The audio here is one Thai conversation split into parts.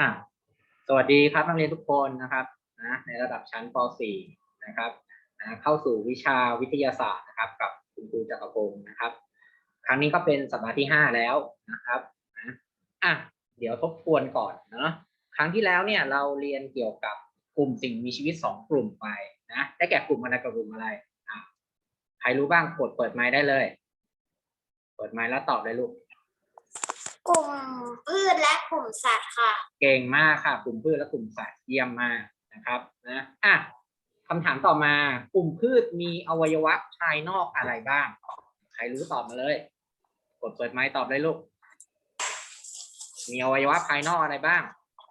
อะสวัสดีครับนักเรียนทุกคนนะครับนะในระดับชั้นป .4 นะครับนะเข้าสู่วิชาวิทยาศาสตร์นะครับ กับคุณครูจักรพงศ์นะครับ ครั้งนี้ก็เป็นสัปดาห์ที่ 5 แล้วนะครับนะอะเดี๋ยวทบทวนก่อนเนาะครั้งที่แล้วเนี่ยเราเรียนเกี่ยวกับกลุ่มสิ่งมีชีวิต 2 กลุ่มไปนะได้แก่กลุ่มอะไรกับกลุ่มอะไรอะใครรู้บ้างกดเปิดไมค์ได้เลย เปิดไมค์แล้วตอบเลยลูก กลุ่มพืชและกลุ่มสัตว์ค่ะ เก่งมากค่ะ กลุ่มพืชและกลุ่มสัตว์เยี่ยมมากนะครับนะอะคำถามต่อมา กลุ่มพืชมีอวัยวะภายนอกอะไรบ้าง ใครรู้ตอบมาเลย กดเปิดไมค์ตอบเลยลูก มีอวัยวะภายนอกอะไรบ้าง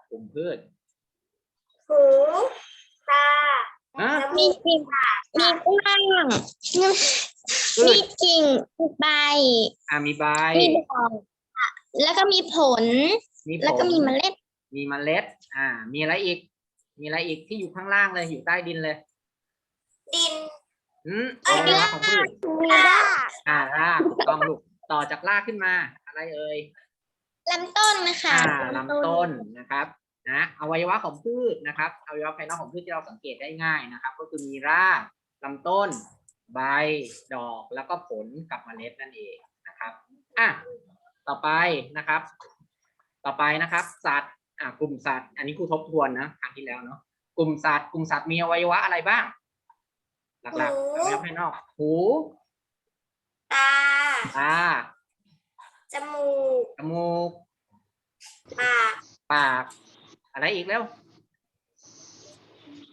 กลุ่มพืชหูตาอะจมีมูกกิ่งมีกว้างพืมีชกิ่งมีใบอะมีใบ มีดอก แล้วก็มีผล มีผแล้วก็มีเมล็ด มีเมล็ด อ่า มีอะไรอีก มีอะไรอีกที่อยู่ข้างล่างเลยอยู่ใต้ดินเลยดินอืมอวัยวะของพืชมีรากอ่ารากถูกต้องลูกต่อจากรากขึ้นมา อะไรเอ่ย ลำต้นนะคะอ่าลำต้นนะครับนะอวัยวะของพืชนะครับอวัยวะภายนอกของพืชที่เราสังเกตได้ง่ายนะครับ ก็คือมีรากลำต้น ใบดอกแล้วก็ผลกับเมล็ดนั่นเองนะครับอะ ต่อไปนะครับ ต่อไปนะครับ สัตว์อะกลุ่มสัตว์ อันนี้ครูทบทวนนะครั้งที่แล้วเนาะกลุ่มสัตว์กลุ่มสัตว์มีอวัยวะอะไรบ้าง หลักๆอวัยวะภายนอก หูตา ตาจมูก จมูกปาก ปาก อะไรอีกแล้ว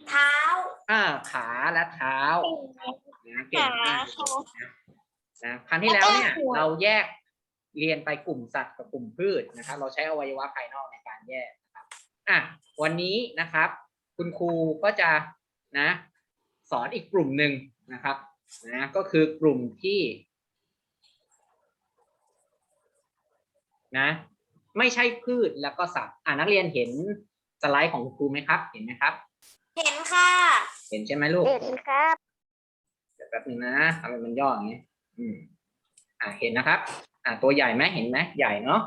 เท้าอ่าขาและเท้านะเก่งมาก นะครั้งที่แล้วเนี่ย เราแยก เรียนไปกลุ่มสัตว์กับกลุ่มพืชนะครับ เราใช้อวัยวะภายนอกในการแยกนะครับอะวันนี้นะครับ คุณครูก็จะนะ สอนอีกกลุ่มหนึ่งนะครับนะก็คือกลุ่มที่นะไม่ใช่พืชแล้วก็สัตว์อ่านักเรียนเห็นสไลด์ของคุณครูไหมครับ เห็นไหมครับ เห็นค่ะ เห็นใช่ไหมลูก เห็นครับ เดี๋ยวแป๊บนึงนะทำไมมันย่ออย่างนี้ อืม อ่าเห็นนะครับ อ่าตัวใหญ่ไหมเห็นไหมใหญ่เนาะ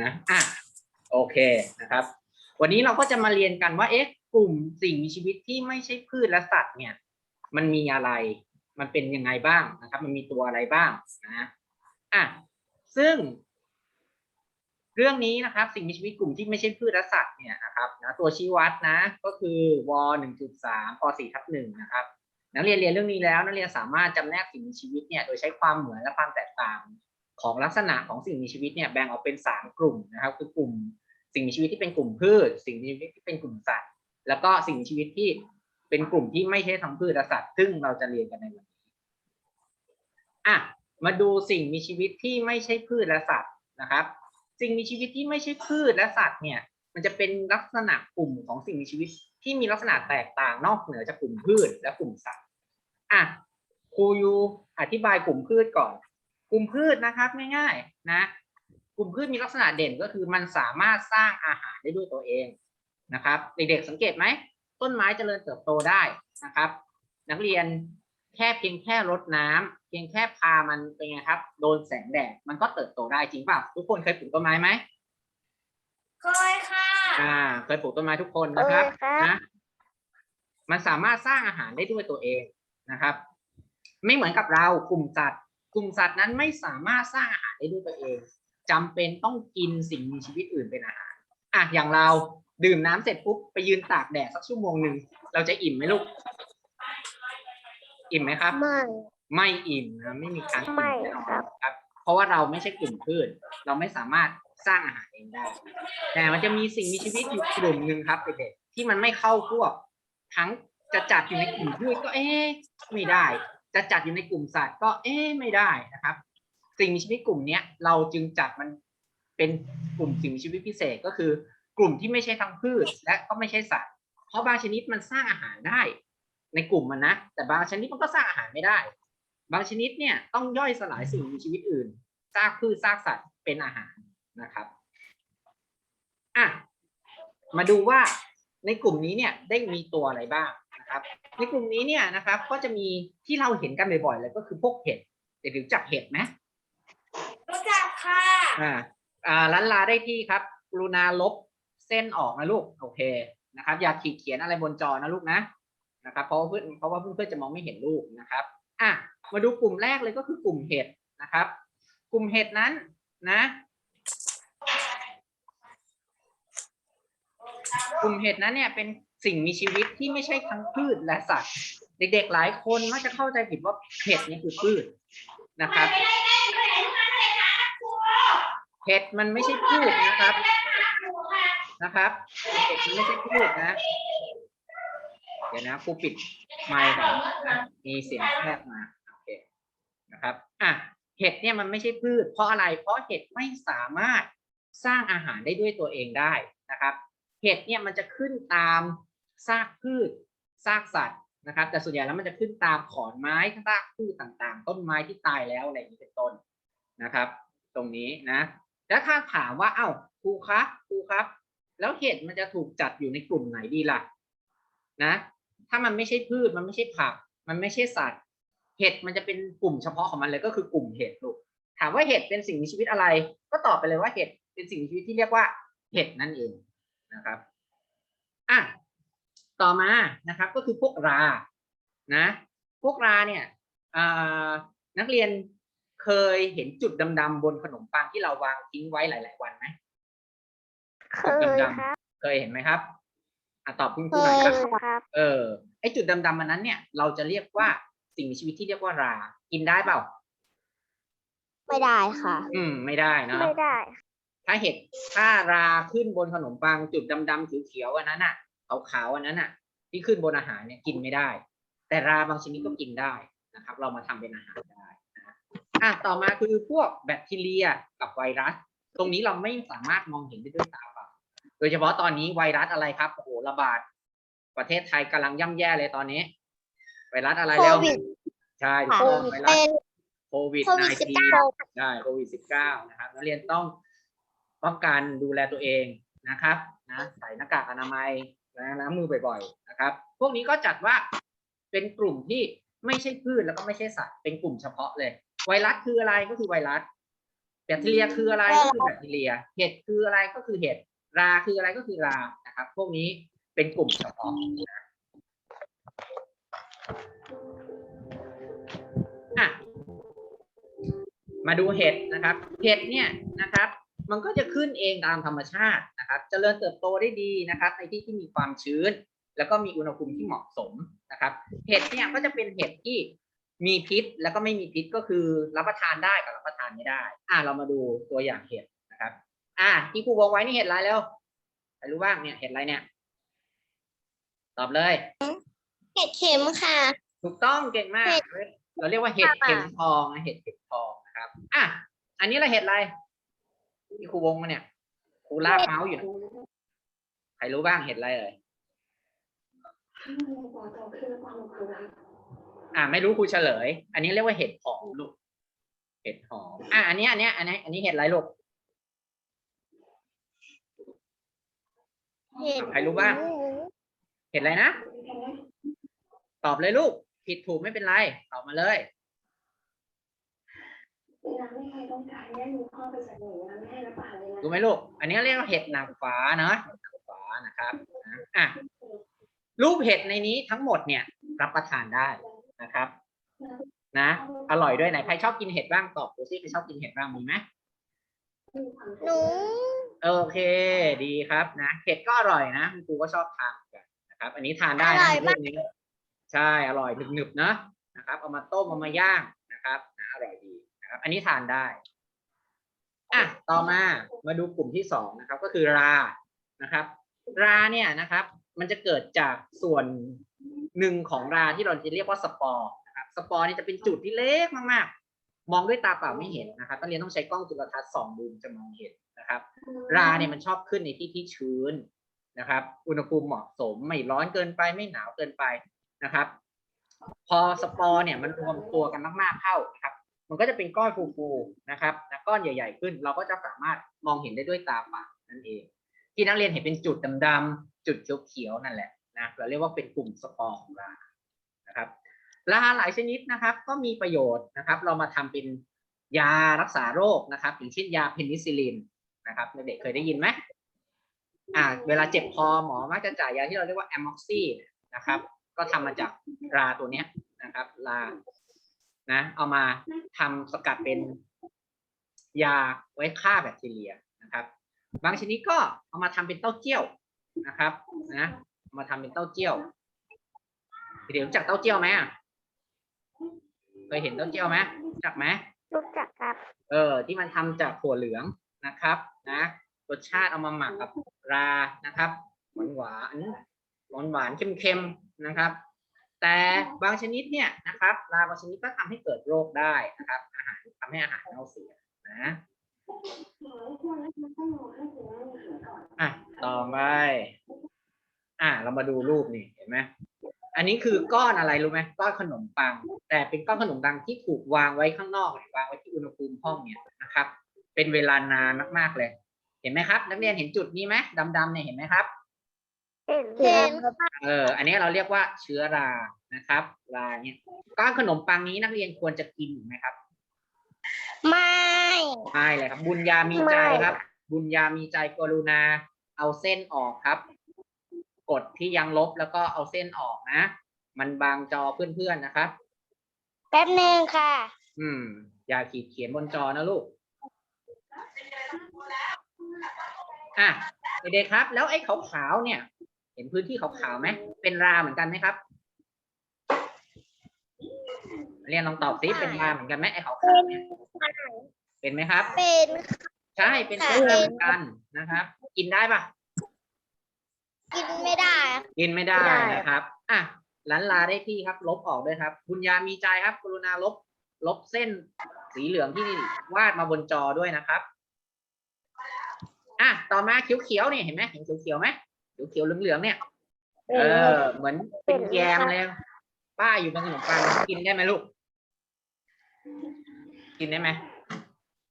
นะอะโอเคนะครับ วันนี้เราก็จะมาเรียนกันว่าเอ๊ะกลุ่มสิ่งมีชีวิตที่ไม่ใช่พืชและสัตว์เนี่ย มันมีอะไร มันเป็นยังไงบ้างนะครับ มันมีตัวอะไรบ้างนะอะซึ่ง เรื่องนี้นะครับ สิ่งมีชีวิตกลุ่มที่ไม่ใช่พืชและสัตว์เนี่ยนะครับนะตัวชี้วัดนะ ก็คือวหนึ่งจุดสามปสี่ทับหนึ่งนะครับนักเรียนเรียนเรื่องนี้แล้วนักเรียนสามารถจำแนกสิ่งมีชีวิตเนี่ยโดยใช้ความเหมือนและความแตกต่าง ของลักษณะของสิ่งมีชีวิตเนี่ยแบ่งออกเป็นสามกลุ่มนะครับ คือกลุ่มสิ่งมีชีวิตที่เป็นกลุ่มพืช สิ่งมีชีวิตที่เป็นกลุ่มสัตว์ แล้วก็สิ่งมีชีวิตที่เป็นกลุ่มที่ไม่ใช่ทั้งพืชและสัตว์ ซึ่งเราจะเรียนกันในวันนี้อะมาดูสิ่งมีชีวิตที่ไม่ใช่พืชและสัตว์นะครับ สิ่งมีชีวิตที่ไม่ใช่พืชและสัตว์เนี่ย มันจะเป็นลักษณะกลุ่มของสิ่งมีชีวิตที่มีลักษณะแตกต่างนอกเหนือจากกลุ่มพืชและกลุ่มสัตว์อะครูยูอธิบายกลุ่มพืชก่อน กลุ่มพืชนะครับง่ายๆนะกลุ่มพืชมีลักษณะเด่นก็คือมันสามารถสร้างอาหารได้ด้วยตัวเองนะครับเด็กๆสังเกตไหมต้นไม้เจริญเติบโตได้นะครับ นักเรียนแค่เพียงแค่รดน้ำเพียงแค่พามันเป็นไงครับ โดนแสงแดดมันก็เติบโตได้จริงเปล่าทุกคนเคยปลูกต้นไม้ไหมเคยค่ะอ่าเคยปลูกต้นไม้ทุกคนนะครับเคยครับนะมันสามารถสร้างอาหารได้ด้วยตัวเองนะครับ ไม่เหมือนกับเรากลุ่มสัตว์ กลุ่มสัตว์นั้นไม่สามารถสร้างอาหารได้ด้วยตัวเองจำเป็นต้องกินสิ่งมีชีวิตอื่นเป็นอาหารอะอย่างเราดื่มน้ำเสร็จปุ๊บไปยืนตากแดดสักชั่วโมงหนึ่งเราจะอิ่มไหมลูก อิ่มไหมครับ ไม่ไม่อิ่มนะไม่มีการอิ่มไม่แน่นอนครับครับ เพราะว่าเราไม่ใช่กลุ่มพืชเราไม่สามารถสร้างอาหารเองได้ แต่มันจะมีสิ่งมีชีวิตอยู่กลุ่มหนึ่งครับเด็กๆที่มันไม่เข้าพวก ทั้งจะจัดอยู่ในกลุ่มพืชก็เอ๊ะไม่ได้ จะจัดอยู่ในกลุ่มสัตว์ก็เอ๊ะไม่ได้นะครับ สิ่งมีชีวิตกลุ่มเนี้ยเราจึงจัดมันเป็นกลุ่มสิ่งมีชีวิตพิเศษก็คือ กลุ่มที่ไม่ใช่ทั้งพืช และก็ไม่ใช่สัตว์ เพราะบางชนิดมันสร้างอาหารได้ ในกลุ่มมันนะ แต่บางชนิดมันก็สร้างอาหารไม่ได้ บางชนิดเนี่ยต้องย่อยสลายสิ่งมีชีวิตอื่นซากพืชซากสัตว์เป็นอาหารนะครับอะมาดูว่าในกลุ่มนี้เนี่ยได้มีตัวอะไรบ้าง นะครับในกลุ่มนี้เนี่ยนะครับ ก็จะมีที่เราเห็นกันบ่อยๆเลยก็คือพวกเห็ดเด็กๆรู้จักเห็ดไหมรู้จักค่ะอ่าอ่าล้านลาได้ที่ครับกรุณาลบเส้นออกนะลูกโอเคนะครับ อย่าขีดเขียนอะไรบนจอนะลูกนะนะครับ เพราะว่าเพื่อนเพราะว่าเพื่อนๆจะมองไม่เห็นรูปนะครับอะมาดูกลุ่มแรกเลยก็คือกลุ่มเห็ดนะครับ กลุ่มเห็ดนั้นนะ กลุ่มเห็ดนั้นเนี่ยเป็น สิ่งมีชีวิตที่ไม่ใช่ทั้งพืชและสัตว์ เด็กๆหลายคนมักจะเข้าใจผิดว่าเห็ดนี่คือพืชนะครับเห็ดมันไม่ใช่พืชนะครับนะครับเห็ดมันไม่ใช่พืชนะ เดี๋ยวนะครูปิดไมค์ก่อนมีเสียงแทรกมาโอเคนะครับอะเห็ดเนี่ยมันไม่ใช่พืช เพราะอะไร เพราะเห็ดไม่สามารถสร้างอาหารได้ด้วยตัวเองได้นะครับ เห็ดเนี่ยมันจะขึ้นตาม ซากพืชซากสัตว์นะครับ แต่ส่วนใหญ่แล้วมันจะขึ้นตามขอนไม้ซากพืชต่างๆ ต้นไม้ที่ตายแล้วอะไรอย่างนี้เป็นต้นนะครับ ตรงนี้นะแล้วถ้าถามว่าเอ้าครูครับครูครับ แล้วเห็ดมันจะถูกจัดอยู่ในกลุ่มไหนดีล่ะนะ ถ้ามันไม่ใช่พืชมันไม่ใช่ผัก มันไม่ใช่สัตว์ เห็ดมันจะเป็นกลุ่มเฉพาะของมันเลยก็คือกลุ่มเห็ดลูกถามว่าเห็ดเป็นสิ่งมีชีวิตอะไร ก็ตอบไปเลยว่าเห็ดเป็นสิ่งมีชีวิตที่เรียกว่าเห็ดนั่นเองนะครับอะ ต่อมานะครับก็คือพวกรานะพวกราเนี่ยอ่านักเรียนเคยเห็นจุดดำๆบนขนมปังที่เราวางทิ้งไว้หลาย ๆ วันไหมเคยครับเคยเห็นไหมครับอะตอบคุณคเครูหน่อยยครับครับเออไอจุดดำๆมันนั้นเนี่ย เราจะเรียกว่าสิ่งมีชีวิตที่เรียกว่ารา กินได้เปล่า ไม่ได้ค่ะ อืม ไม่ได้เนอะไม่ได้ ถ้าเห็ดถ้าราขึ้นบนขนมปังจุดดำๆเขียวๆอันนั้นอะ ขาวๆอันนั้นอะ ที่ขึ้นบนอาหารเนี่ยกินไม่ได้ แต่ราบางชนิดก็กินได้นะครับ เรามาทำเป็นอาหารได้นะอะต่อมาคือพวกแบคทีเรียกับไวรัส ตรงนี้เราไม่สามารถมองเห็นได้ด้วยตาเปล่าโดยเฉพาะตอนนี้ไวรัสอะไรครับโอ้โหระบาดประเทศไทยกำลังย่ำแย่เลยตอนนี้ ไวรัสอะไรแล้วโควิดใช่ถูกโคต้องวิดไวรัสเป็นโควิดโควิด19ใช่โควิด19นะครับนักเรียนต้องป้องกันดูแลตัวเองนะครับนะใส่หน้ากากอนามัย ล้างน้ำมือบ่อยๆนะครับ พวกนี้ก็จัดว่าเป็นกลุ่มที่ไม่ใช่พืชแล้วก็ไม่ใช่สัตว์เป็นกลุ่มเฉพาะเลย ไวรัสคืออะไรก็คือไวรัสแบคทีเรียคืออะไรก็คือแบคทีเรีย เห็ดคืออะไรก็คือเห็ดราคืออะไรก็คือรานะครับ พวกนี้เป็นกลุ่มเฉพาะนะอะมาดูเห็ดนะครับ เห็ดเนี่ยนะครับ มันก็จะขึ้นเองตามธรรมชาติ นะครับเจริญเติบโตได้ดีนะครับในที่ที่มีความชื้น แล้วก็มีอุณหภูมิที่เหมาะสมนะครับเห็ดเนี่ยก็จะเป็นเห็ดที่มีพิษแล้วก็ไม่มีพิษก็คือรับประทานได้กับรับประทานไม่ได้ อะเรามาดูตัวอย่างเห็ดนะครับ อะที่ครูวงไว้นี่เห็ดอะไรแล้วใครรู้บ้างเนี่ยเห็ดอะไรเนี่ย ตอบเลย เห็ดเข็มค่ะ ถูกต้องเก่งมากเห็ดเราเรียกว่าเห็ดค่ะเข็มทองนะเห็ดเข็มทองนะครับ อะอันนี้เราเห็ดอะไรที่ครูวงมาเนี่ย ครูลากเมาส์อยู่นะใครรู้บ้างเห็ดอะไรเอ่ยอ่า ไม่รู้ครูเฉลย อันนี้เรียกว่าเห็ดหอมลูก เห็ดหอม อะอันนี้อันนี้อันนี้ อันนี้เห็ดอะไรลูกเห็ดใครรู้บ้าง เห็ดอะไรนะ ตอบเลยลูก ผิดถูกไม่เป็นไร ตอบมาเลย เวลาไม่ใครต้องการเนี่ยมีพ่อไปจากหน่วยงานไม่ให้รับประทานเลยนะรู้ไหมลูก อันนี้เรียกว่าเห็ดนางฟ้าเนาะเห็ดนางฟ้านะครับนะอะรูปเห็ดในนี้ทั้งหมดเนี่ยรับประทานได้นะครับ นะ อร่อยด้วยไหนใครชอบกินเห็ดบ้างตอบดูซิใครชอบกินเห็ดบ้างมีไหมหนูโอเค ดีครับนะเห็ดก็อร่อยนะคุณครูก็ชอบทานเหมือนกันนะครับ อันนี้ทานได้นะในรูปนี้ใช่อร่อยหนึบๆเนอะนะครับ เอามาต้มเอามาย่างนะครับนะอร่อยดี นะครับ อันนี้ทานได้อะต่อมามาดูกลุ่มที่สองนะครับ ก็คือรานะครับ ราเนี่ยนะครับ มันจะเกิดจากส่วนหนึ่งของราที่เราจะเรียกว่าสปอร์นะครับ สปอร์นี่จะเป็นจุดที่เล็กมากๆ มองด้วยตาเปล่าไม่เห็นนะครับต้องเรียนต้องใช้กล้องจุลทรรศน์ส่องดูจะมองเห็นนะครับ ราเนี่ยมันชอบขึ้นในที่ที่ชื้นนะครับ อุณหภูมิเหมาะสมไม่ร้อนเกินไปไม่หนาวเกินไปนะครับ พอสปอร์เนี่ยมันรวมตัวกันมากๆเข้านะครับ มันก็จะเป็นก้อนฟูๆนะครับนะก้อนใหญ่ ๆ ขึ้น เราก็จะสามารถมองเห็นได้ด้วยตาเปล่านั่นเอง ที่นักเรียนเห็นเป็นจุดดำๆจุดเขียวๆนั่นแหละนะเราเรียกว่าเป็นกลุ่มสปอร์ของรานะครับราหลายชนิดนะครับ ก็มีประโยชน์นะครับ เรามาทำเป็นยารักษาโรคนะครับอย่างเช่นยาเพนิซิลินนะครับเด็กเคยได้ยินไหมอ่าเวลาเจ็บคอหมอมักจะจ่ายยาที่เราเรียกว่าแอมม็อกซี่นะครับ ก็ทำมาจากราตัวเนี้ยนะครับ รา นะเอามาทำสกัดเป็นยาไว้ฆ่าแบคทีเรียนะครับ บางชนิดก็เอามาทำเป็นเต้าเจี้ยวนะครับนะเอามาทำเป็นเต้าเจี้ยวเดี๋ยวรู้จักเต้าเจี้ยวไหมอะเคยเห็นเต้าเจี้ยวไหมรู้จักไหมรู้จักครับ เออ ที่มันทำจากถั่วเหลืองนะครับ นะรสชาติเอามาหมักกับรานะครับหวานหวานหวานหวานๆเค็มๆนะครับ แต่บางชนิดเนี่ยนะครับราบางชนิดก็ทำให้เกิดโรคได้นะครับ อาหารทำให้อาหารเน่าเสียนะอะต่อไปอะเรามาดูรูปนี่เห็นไหมอันนี้คือก้อนอะไรรู้ไหมก้อนขนมปัง แต่เป็นก้อนขนมปังที่ถูกวางไว้ข้างนอกหรือวางไว้ที่อุณหภูมิห้องเนี่ยนะครับ เป็นเวลานานมากๆเลย เห็นไหมครับ นักเรียนเห็นจุดนี้ไหมดำๆเนี่ยเห็นไหมครับ เห็นเห็นครับเออ อันนี้เราเรียกว่าเชื้อรา นะครับ ราเนี่ยก้อนขนมปังนี้นักเรียนควรจะกินอยู่ไหมครับ ไม่ใช่เลยครับ บุญญามีใจครับ บุญญามีใจกรุณา เอาเส้นออกครับ กดที่ยังลบแล้วก็เอาเส้นออกนะ มันบางจอเพื่อนๆนะครับ แป๊บหนึ่งค่ะ อืม อย่าขีดเขียนบนจอนะลูก อะเด็กๆครับ แล้วไอ้ขาวๆเนี่ยเห็นพื้นที่ขาวๆไหมเป็นราเหมือนกันไหมครับ เรียนลองตอบสิเป็นราเหมือนกันไหมไอ้ขาวๆเนี่ยเป็นไหมครับ เป็นใช่เป็นค่ะเชื้อราเหมือนกันนะครับ กินได้ปะกินไม่ได้ กินไม่ได้ไม่ได้นะครับ อะลันลาได้ที่ครับ ลบออกด้วยครับ บุญญามีใจครับ กรุณาลบ ลบเส้นสีเหลืองที่วาดมาบนจอด้วยนะครับ อะ ต่อมาเขียวๆเนี่ยเห็นไหมเห็นเขียวๆไหม เขียวๆเหลืองๆเนี่ย เออ เหมือนเป็นแยมเลยป้าอยู่บนขนมปังกินได้ไหมลูก กินได้ไหม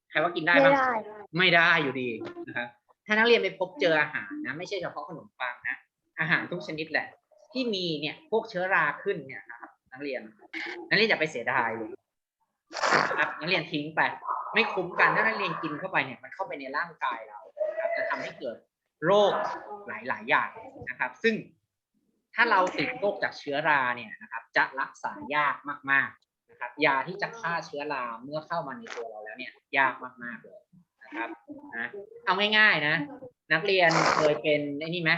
ใครว่ากินได้ไม่บ้างได้ไม่ได้อยู่ดีนะครับถ้านักเรียนไปพบเจออาหารนะ ไม่ใช่เฉพาะขนมปังนะ อาหารทุกชนิดแหละ ที่มีเนี่ยพวกเชื้อราขึ้นเนี่ยนะครับนักเรียน นักเรียนอย่าไปเสียดายเลยนะครับนักเรียนทิ้งไป ไม่คุ้มกันถ้านักเรียนกินเข้าไปเนี่ยมันเข้าไปในร่างกายเรานะครับจะทำให้เกิด โรคหลาย ๆ อย่างนะครับ ซึ่งถ้าเราติดโรคจากเชื้อราเนี่ยนะครับ จะรักษายากมากๆนะครับ ยาที่จะฆ่าเชื้อราเมื่อเข้ามาในตัวเราแล้วเนี่ย ยากมากๆเลยนะครับนะเอาง่ายๆนะ นักเรียนเคยเป็นไอ้นี่ไหม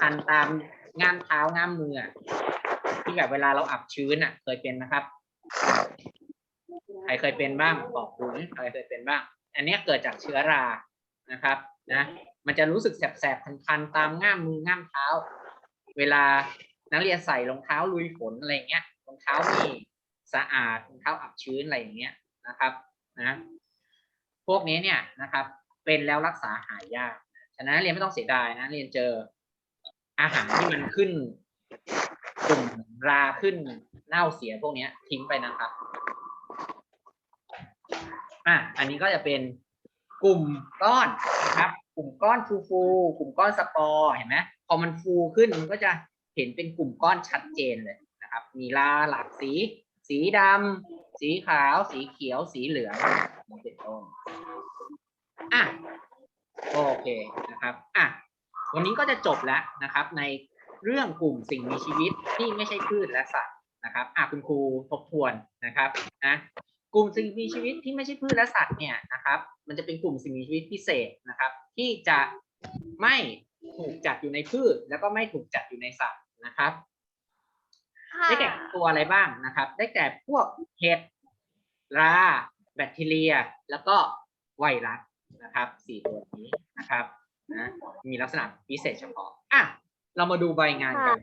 คันตามง่ามเท้าง่ามมือที่แบบเวลาเราอับชื้นอะ เคยเป็นนะครับใครเคยเป็นบ้างบอกดูใครเคยเป็นบ้าง อันนี้เกิดจากเชื้อรานะครับ นะ มันจะรู้สึกแสบๆคันๆตามง่ามมือง่ามเท้า เวลานักเรียนใส่รองเท้าลุยฝนอะไรเงี้ยรองเท้ามีสะอาดรองเท้าอับชื้นอะไรอย่างเงี้ยนะครับนะพวกนี้เนี่ยนะครับ เป็นแล้วรักษาหายยากฉะนั้นเรียนไม่ต้องเสียดายนะเรียนเจออาหารที่มันขึ้นกลุ่มราขึ้นเน่าเสียพวกนี้ทิ้งไปนะครับอะอันนี้ก็จะเป็นกลุ่มก้อน นะครับ กลุ่มก้อนฟูฟูกลุ่มก้อนสปอร์เห็นไหมพอมันฟูขึ้นมันก็จะเห็นเป็นกลุ่มก้อนชัดเจนเลยนะครับ มีลาหลากสี สีดำสีขาว สีเขียว สีเหลืองนี่เป็นต้นอะโอเคนะครับอะวันนี้ก็จะจบแล้วนะครับ ในเรื่องกลุ่มสิ่งมีชีวิตที่ไม่ใช่พืชและสัตว์นะครับอะคุณครูทบทวนนะครับนะ กลุ่มสิ่งมีชีวิตที่ไม่ใช่พืชและสัตว์เนี่ยนะครับ มันจะเป็นกลุ่มสิ่งมีชีวิตพิเศษนะครับ ที่จะไม่ถูกจัดอยู่ในพืช แล้วก็ไม่ถูกจัดอยู่ในสัตว์นะครับ ได้แก่ตัวอะไรบ้างนะครับ ได้แก่พวกเห็ดราแบคทีเรีย แล้วก็ไวรัสนะครับสี่ตัวนี้นะครับนะมีลักษณะพิเศษเฉพาะอะเรามาดูใบงานกัน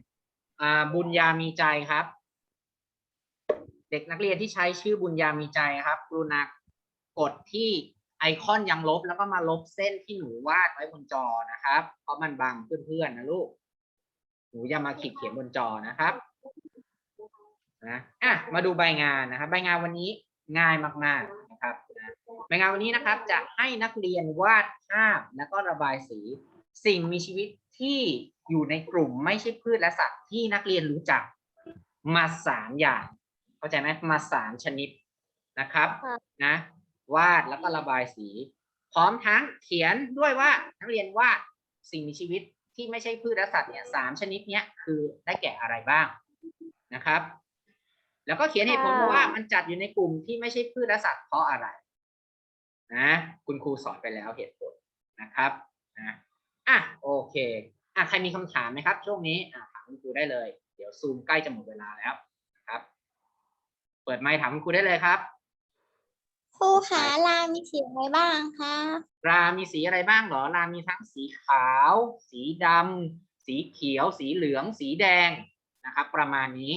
อ่าบุญญามีใจครับ เด็กนักเรียนที่ใช้ชื่อบุญญามีใจครับกรุณากดที่ไอคอนยังลบแล้วก็มาลบเส้นที่หนูวาดไว้บนจอนะครับ เพราะมันบังเพื่อนๆนะลูก หนูอย่ามาขีดเขียนบนจอนะครับนะอะมาดูใบงานนะครับ ใบงานวันนี้ง่ายมากๆนะครับนะใบงานวันนี้นะครับ จะให้นักเรียนวาดภาพแล้วก็ระบายสี สิ่งมีชีวิตที่อยู่ในกลุ่มไม่ใช่พืชและสัตว์ที่นักเรียนรู้จักมาสามอย่าง เข้าใจไหมมาสามชนิดนะครับค่ะนะวาดแล้วก็ระบายสี พร้อมทั้งเขียนด้วยว่านักเรียนวาดสิ่งมีชีวิตที่ไม่ใช่พืชและสัตว์เนี่ยสามชนิดเนี้ยคือได้แก่อะไรบ้างนะครับ แล้วก็เขียนเหตุผลมาว่ามันจัดอยู่ในกลุ่มที่ไม่ใช่พืชและสัตว์เพราะอะไรนะคุณครูสอนไปแล้วเหตุผลนะครับนะอะโอเคอะใครมีคำถามไหมครับ ช่วงนี้อะถามคุณครูได้เลย เดี๋ยวซูมใกล้จะหมดเวลาแล้วนะครับ เปิดไมค์ถามคุณครูได้เลยครับ ครูขาลามีสีอะไรบ้างคะรามีสีอะไรบ้างเหรอ รามีทั้งสีขาว สีดำ สีเขียว สีเหลือง สีแดงนะครับ ประมาณนี้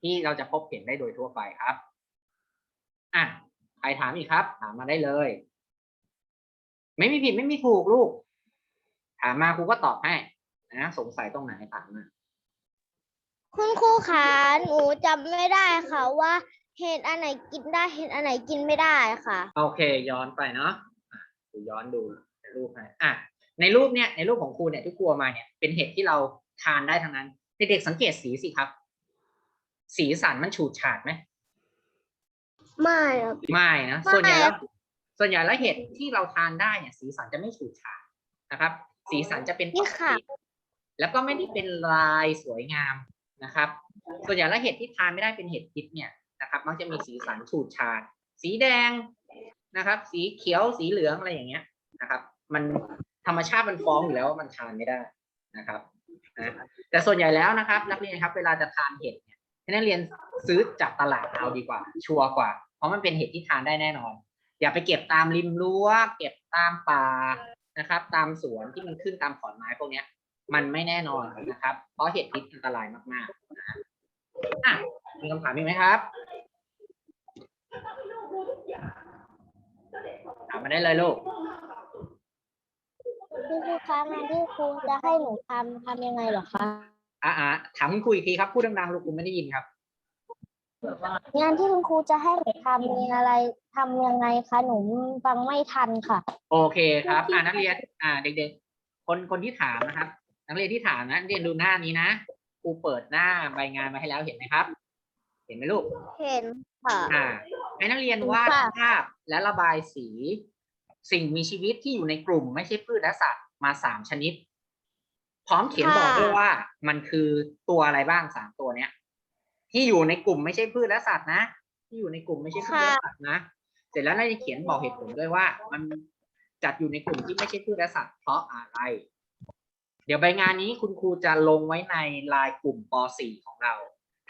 ที่เราจะพบเห็นได้โดยทั่วไปครับ อะ ใครถามอีกครับ ถามมาได้เลย ไม่มีผิดไม่มีถูกลูก ถามมาครูก็ตอบให้นะ สงสัยตรงไหนถามมา คุณครูขาหนูจำไม่ได้ค่ะว่าเห็ดอันไหนกินได้เห็ดอันไหนกินไม่ได้ค่ะ โอเค ย้อนไปเนาะอะครูย้อนดูในรูปให้อะในรูปเนี่ยในรูปของครูเนี่ยที่ครูเอามาเนี่ยเป็นเห็ดที่เราทานได้ทั้งนั้นเด็กๆสังเกตสีสิครับ สีสันมันฉูดฉาดไหมไม่ครับ ไม่นะไม่ ส่วนใหญ่แล้วส่วนใหญ่แล้วเห็ดที่เราทานได้เนี่ยสีสันจะไม่ฉูดฉาดนะครับ สีสันจะเป็นปกติแล้วก็ไม่ได้เป็นลายสวยงาม นะครับ ส่วนใหญ่แล้วเห็ดที่ทานไม่ได้เป็นเห็ดพิษเนี่ยนะครับ มักจะมีสีสันฉูดฉาด สีแดงนะครับ สีเขียวสีเหลืองอะไรอย่างเงี้ยนะครับ มันธรรมชาติมันฟ้องอยู่แล้วว่ามันทานไม่ได้นะครับนะแต่ส่วนใหญ่แล้วนะครับ นักเรียนครับ เวลาจะทานเห็ดเนี่ยให้นักเรียนซื้อจากตลาดเอาดีกว่า ชัวร์กว่า เพราะมันเป็นเห็ดที่ทานได้แน่นอน อย่าไปเก็บตามริมรั้ว เก็บตามป่านะครับ ตามสวนที่มันขึ้นตามขอนไม้พวกเนี้ย มันไม่แน่นอนนะครับ เพราะเห็ดพิษอันตรายมากๆนะอะมีคำถามอีกไหมครับ ถามมาได้เลยลูกคุณครูคะงานที่ครูจะให้หนูทำทำยังไงเหรอคะอ่าถามคุณครูอีกทีครับ พูดดังๆ ลูกคุณไม่ได้ยินครับ งานที่คุณครูจะให้หนูทำมีอะไรทำยังไงคะหนูฟังไม่ทันค่ะ โอเคครับ อ่านักเรียน อ่า เด็กๆ คนคนที่ถามนะครับ นักเรียนที่ถามนะนักเรียนดูหน้านี้นะครูเปิดหน้าใบงานมาให้แล้วเห็นไหมครับ เห็นไหมลูก เห็นค่ะอ่าให้นักเรียนวาดค่ะภาพและระบายสี สิ่งมีชีวิตที่อยู่ในกลุ่ม ไม่ใช่พืชและสัตว์มาสามชนิด พร้อมเขียนบอกด้วยว่ามันคือตัวอะไรบ้างสามตัวเนี้ย ที่อยู่ในกลุ่มไม่ใช่พืชและสัตว์นะที่อยู่ในกลุ่มไม่ใช่พืชและสัตว์นะเสร็จแล้วเราจะเขียนบอกเหตุผลด้วยว่า มันจัดอยู่ในกลุ่มที่ไม่ใช่พืชและสัตว์เพราะอะไร เดี๋ยวใบงานนี้คุณครูจะลงไว้ในไลน์กลุ่มป .4 ของเรา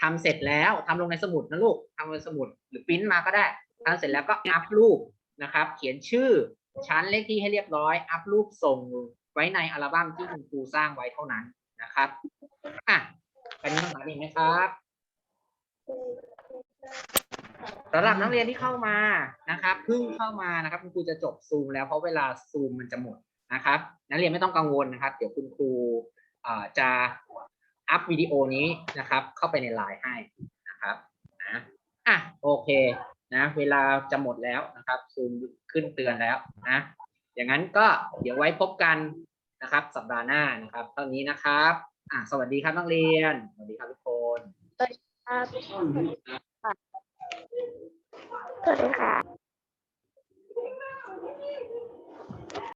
ทำเสร็จแล้วทำลงในสมุดนะลูกทำลงในสมุดหรือปริ้นมาก็ได้ทำเสร็จแล้วก็อัพรูปนะครับ เขียนชื่อชั้นเลขที่ให้เรียบร้อย อัพรูปส่งไว้ในอัลบั้มที่คุณครูสร้างไว้เท่านั้นนะครับอะเป็นคำถามอีกไหมครับสำหรับนักเรียนที่เข้ามานะครับเพิ่งเข้ามานะครับ คุณครูจะจบซูมแล้วเพราะเวลาซูมมันจะหมด นะครับ นักเรียนไม่ต้องกังวลนะครับ เดี๋ยวคุณครูอ่าจะอัพวิดีโอนี้นะครับ เข้าไปในไลน์ให้นะครับนะอะโอเคนะเวลาจะหมดแล้วนะครับซูมขึ้นเตือนแล้วนะอย่างนั้นก็เดี๋ยวไว้พบกันนะครับ สัปดาห์หน้านะครับตอนนี้นะครับอะสวัสดีครับนักเรียน สวัสดีครับทุกคนครับสวัสดีค่ะ